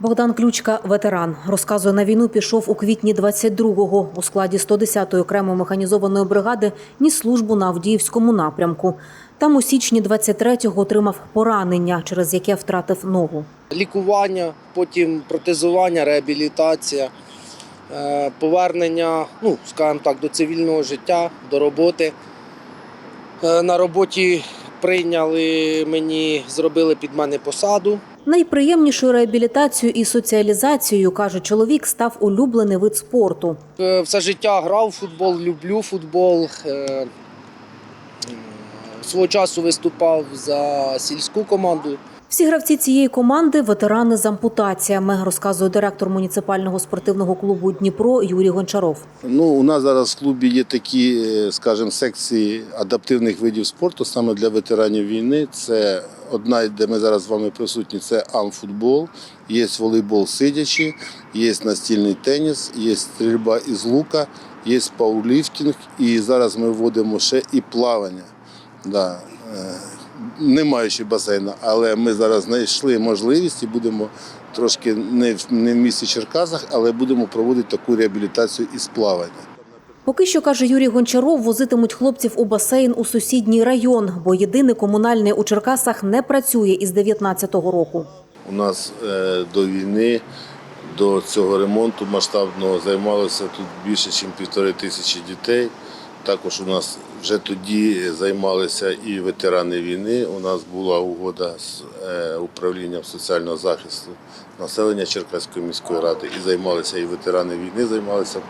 Богдан Ключка, ветеран, розказує, на війну пішов у квітні 22-го у складі 110-ї окремої механізованої бригади ніс службу на Авдіївському напрямку. Там у січні 23-го отримав поранення, через яке втратив ногу. лікування, потім протезування, реабілітація, е, повернення, ну, скажімо так, до цивільного життя, до роботи. Е, На роботі прийняли мені, зробили під мене посаду. Найприємнішою реабілітацією і соціалізацією, каже чоловік, став улюблений вид спорту. Е, Все життя грав в футбол, люблю футбол. Е, Свого часу виступав за сільську команду. Всі гравці цієї команди ветерани з ампутаціями, розказує директор муніципального спортивного клубу Дніпро Юрій Гончаров. Ну, у нас зараз в клубі є такі, е, скажімо, секції адаптивних видів спорту саме для ветеранів війни. Це одна, де ми зараз з вами присутні, це амфутбол, є волейбол сидячи, є настільний теніс, є стрільба із лука, є пауліфтинг, і зараз ми вводимо ще і плавання. Да. Не маючи басейну, але ми зараз знайшли можливість і будемо трошки не в, не в місті Черкасах, але будемо проводити таку реабілітацію із плавання. Поки що, каже Юрій Гончаров, возитимуть хлопців у басейн у сусідній район, бо єдиний комунальний у Черкасах не працює із 19-го року. У нас е, до війни, до цього ремонту масштабного займалося тут більше, ніж півтори тисячі дітей. Також у нас вже тоді займалися і ветерани війни. У нас була угода з е, управлінням соціального захисту населення Черкаської міської ради. І займалися і ветерани війни, займалися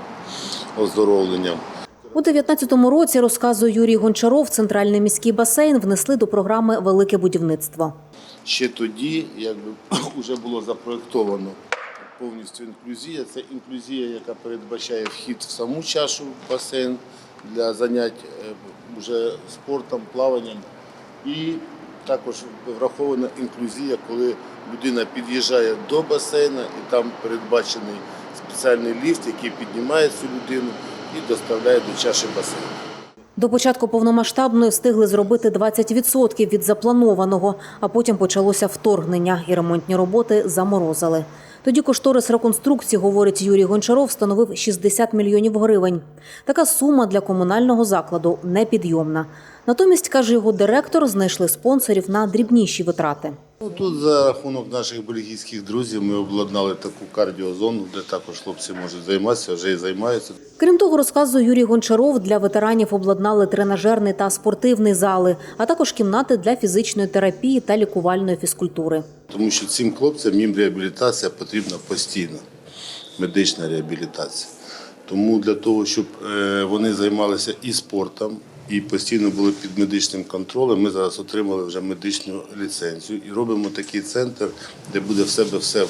оздоровленням. У 19-му році, розказує Юрій Гончаров, центральний міський басейн внесли до програми Велике будівництво. Ще тоді, якби вже було запроектовано повністю інклюзія. Це інклюзія, яка передбачає вхід в саму чашу в басейн для занять е, вже спортом, плаванням. І також врахована інклюзія, коли людина під'їжджає до басейна і там передбачений спеціальний ліфт, який піднімає цю людину і доставляє до чаші басейну. До початку повномасштабної встигли зробити 20% від запланованого, а потім почалося вторгнення і ремонтні роботи заморозили. Тоді кошторис реконструкції, говорить Юрій Гончаров, становив 60 мільйонів гривень. Така сума для комунального закладу непідйомна. Натомість, каже його директор, знайшли спонсорів на дрібніші витрати. Ну, Тут за рахунок наших бельгійських друзів ми обладнали таку кардіозону, де також хлопці можуть займатися, вже і займаються. Крім того, розказує Юрій Гончаров, для ветеранів обладнали тренажерний та спортивний зали, а також кімнати для фізичної терапії та лікувальної фізкультури. Тому що цим хлопцям їм реабілітація потрібна постійно, медична реабілітація. Тому для того, щоб е, вони займалися і спортом, і постійно були під медичним контролем, ми зараз отримали вже медичну ліцензію і робимо такий центр, де буде в себе все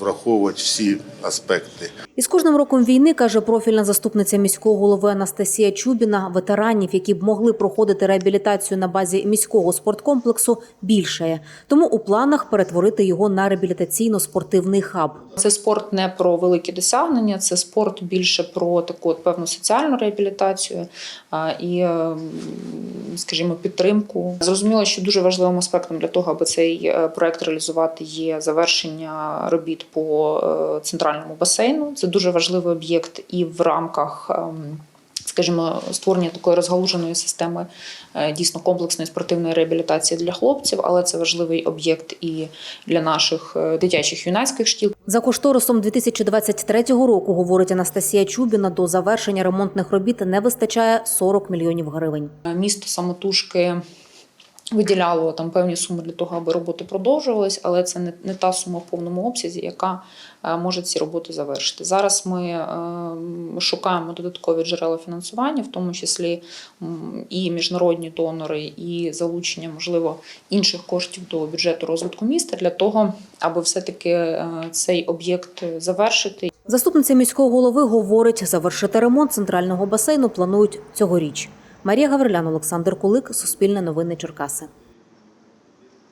враховувати всі аспекти. І з кожним роком війни, каже профільна заступниця міського голови Анастасія Чубіна, ветеранів, які б могли проходити реабілітацію на базі міського спорткомплексу, більшає. Тому у планах перетворити його на реабілітаційно-спортивний хаб. Це спорт не про великі досягнення, це спорт більше про таку от певну соціальну реабілітацію і, е, скажімо, підтримку. Зрозуміло, що дуже важливим аспектом для того, аби цей е, проект реалізувати, є завершення робіт по е, центральному басейну. Це дуже важливий об'єкт і в рамках. ем, Скажімо, створення такої розгалуженої системи е, дійсно комплексної спортивної реабілітації для хлопців, але це важливий об'єкт і для наших е, дитячих юнацьких шкіл. За кошторисом 2023 року, говорить Анастасія Чубіна, до завершення ремонтних робіт не вистачає 40 мільйонів гривень. Місто самотужки виділяло там певні суми для того, аби роботи продовжувались, але це не, не та сума в повному обсязі, яка е, може ці роботи завершити. Зараз ми е, шукаємо додаткові джерела фінансування, в тому числі і міжнародні донори, і залучення, можливо, інших коштів до бюджету розвитку міста для того, аби все-таки е, цей об'єкт завершити Заступниця міського голови говорить, завершити ремонт центрального басейну планують цьогоріч. Марія Гаврилян, Олександр Кулик, Суспільне новини Черкаси.